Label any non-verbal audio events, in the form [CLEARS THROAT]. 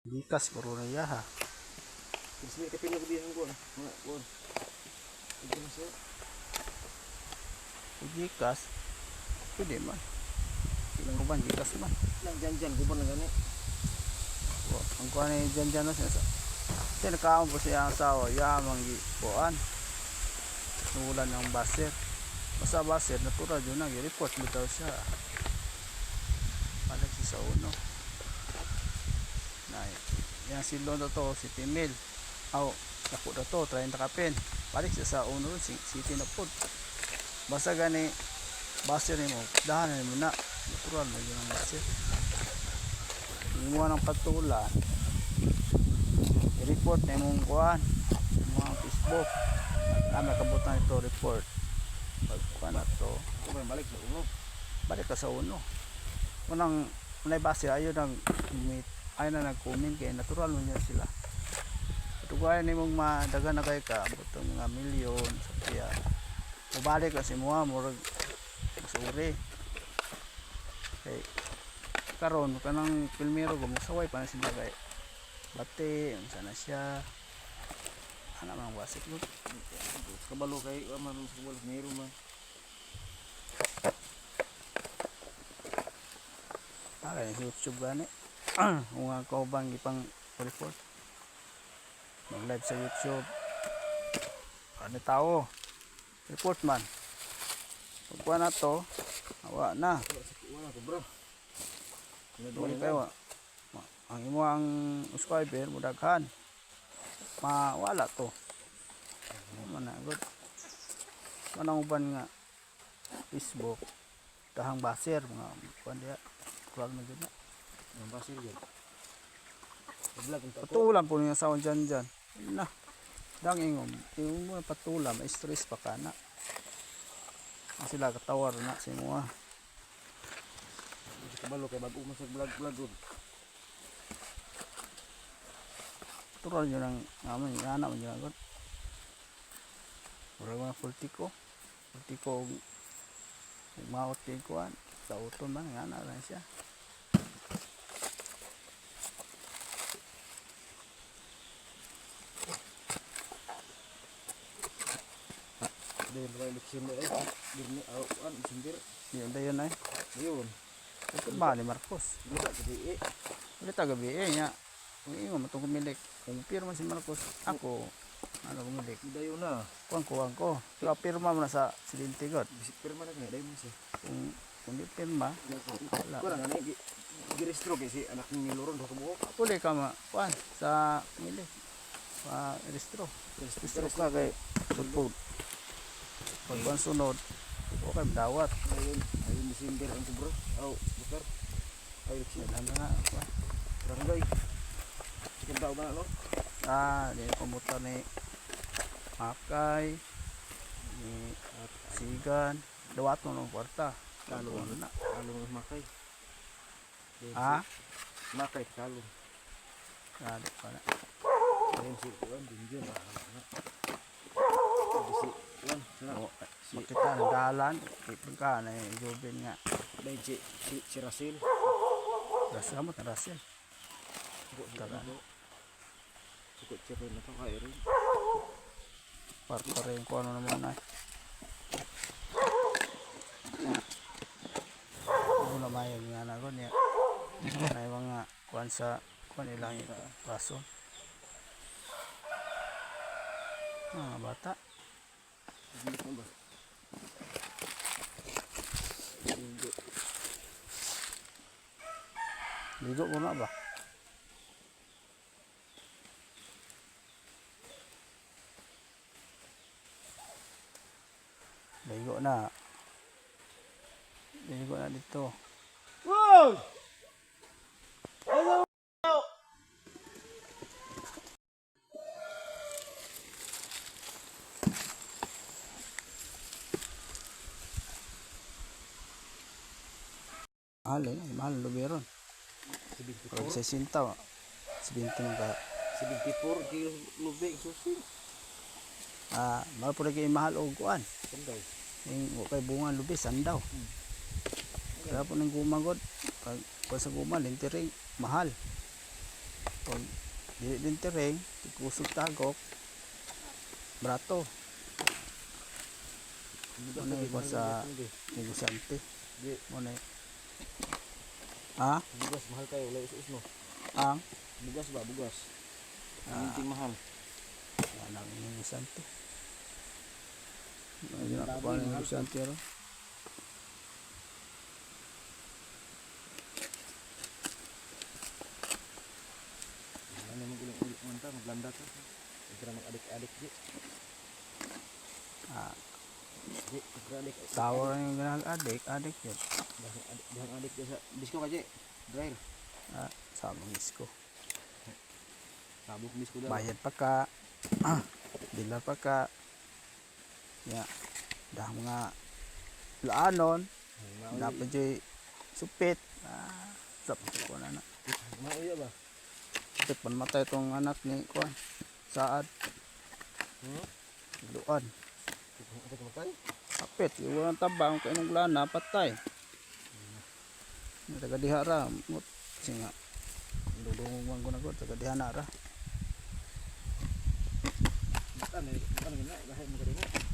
Gikas puro na yaha. Kasi may kapinag diyan ko. Mga kuwan. Na siya. Kung gikas, pwede man. Ilang ko ba, gikas man. Lang dyan dyan. Gubar na gani. O, ang kuha na yung dyan dyan no, sinasa. Kasi nakaon po siya ang asawa, yamang gipuan. Nulan ng baser. Basta baser, natural yun na, i-report mo daw siya. Balik siya sa uno. Na, yan si Londo to, si Timil. Aw, naku na to, 30 kapin. Balik siya sa uno, si City na po. Basta gani, baser ni mo, dahanan mo na. Natural na yun ang baser. Imuha ng patulan. I-report na imong kuhan. Mga Facebook. Kami kabutan ito report. Pag kuhan na to. Balik sa ulo? Balik ka sa uno. Unang unay base ayaw nang meet ayaw na nag-comment kaya natural mo niya sila. Kaya ni mong madaga na kay ka butong mga milyon sa kaya. Mubalik ka si mga murag masuri. Kay karon kanang pilmero gumusaway pa na sila kay bate ang sana siya ana mang wasik mo Kabalo kay. Aman sa kabalo. Mayroon man. Ah, YouTube gani. [CLEARS THROAT] Kung nga ko bang ipang report. Mag live sa YouTube. Ano tao? Report man. Pagkuha na to, awa na. Tuloy kayo. Ang imo ang subscriber, mudaghan. Mawala to. Ano na, good. Manang uban nga Facebook, tahang baser, mga. Kuhan na dyan na. Ang basir yan. Vlog ang. Patulan po niya sa dyan dyan. Yun Na. Dang ingom. Tingnan mo patulan. May stress pa ka na. Ang sila katawar na si mga. Kabalo kay bago mo sa vlog vlog ron. Tural nyo ng naman. Yung anak mo nyo agad. Murag mga pultiko. Pultiko. Maot din ko. Sa uton man. Nga na lang siya. Dahil mga eleksyon na eh. Dirni awan. Sindir. Yun da yun ay. Ayun. Ito ba ni Marcos? Wala kasi eh. Ulit gabi eh niya. Kung ingo matong kumilik. Kung pirma si Marcos. Ako. Ano kumilik. Dayo na. Kuang kuang ko. Kaya pirma mo na sa silinte god. Pirma na kaya. Dayo mo siya. Kung kung di pirma, Wala. Wala na ni. Giristro kasi anak ni Loron. Baka buhok. puli ka ma kuan sa mili. Pa restro. Restro ka kay food. Pag kuan sunod, okay dawat. Ayun. Ayun ni Sindir ang bro. Aw. Bukar. Ay eleksyon. Yan na nga. kuwan. Barangay. Sikat daw ba no? Ah, di pamuta ni Makay ni Sigan. Dawat mo ng kwarta. Kalo Kalo na. Kalo ng makay. Ah, Makay kalo. kalo pa na. Ayun si Juan. Dindiyan. Si Juan. Sana. O, makita ng dalan. Pagka na yung Jubin nga. Dahil si, si, si Rasil. Rasa mo, tarasyan. Tara. Sukot siya rin nakakaya rin. Parto rin kung ano naman ay. Ano naman yung nga na ko niya. May mga kuhan sa kuhan ilang yung paso. Mga bata. Ano ba? Ligo mo na ba? Ligo na. Ligo na dito. Wow! Mahal eh. Mahal luberon. Pag 60, 70 man ka. 74 kilo lubig susi. Ah, mahal po lagi mahal o kuan. Sanday. Yung kay bunga lubi sandaw. Kaya po nang gumagod. Pag, pag sa guma, lintiring, mahal. Pag dili din tereng, kusog tagok, brato, Bugas Ano mahal sa- negosyante. Di, Mo na Ha? bugas mahal kayo, wala us no. Ang? Bugas ba, bugas. Ah. Ang minting mahal. Yan ang negosyante. Ang Ayun ako dami, pa ng mahal. negosyante ro. Ano mo uling ulit mo ta, maglanda ka. Ikaw mag-adik-adik di. Ah, Di, ikaw adik. tower yung ganang adik, adik yun. Dahang adik, dahang adik ka sa bisko ka di. Dryer. Ah, sa mangis ko. Sabok bisko daw. Bayad pa ka. [CLEARS THROAT] Ah, dilar pa ka. Ya. Dah mga laanon, dapat joy supit. Ah, sap ko na na. Mauya ba? Supit pan matay tong anak ni kuan. Saad, Hmm? luan. Ito kumatay? Kapit, iwalang tabang kay nung lana patay. Taga diha ra, mut singa. Dudungan ko na ko taga diha na ra. Rin mo.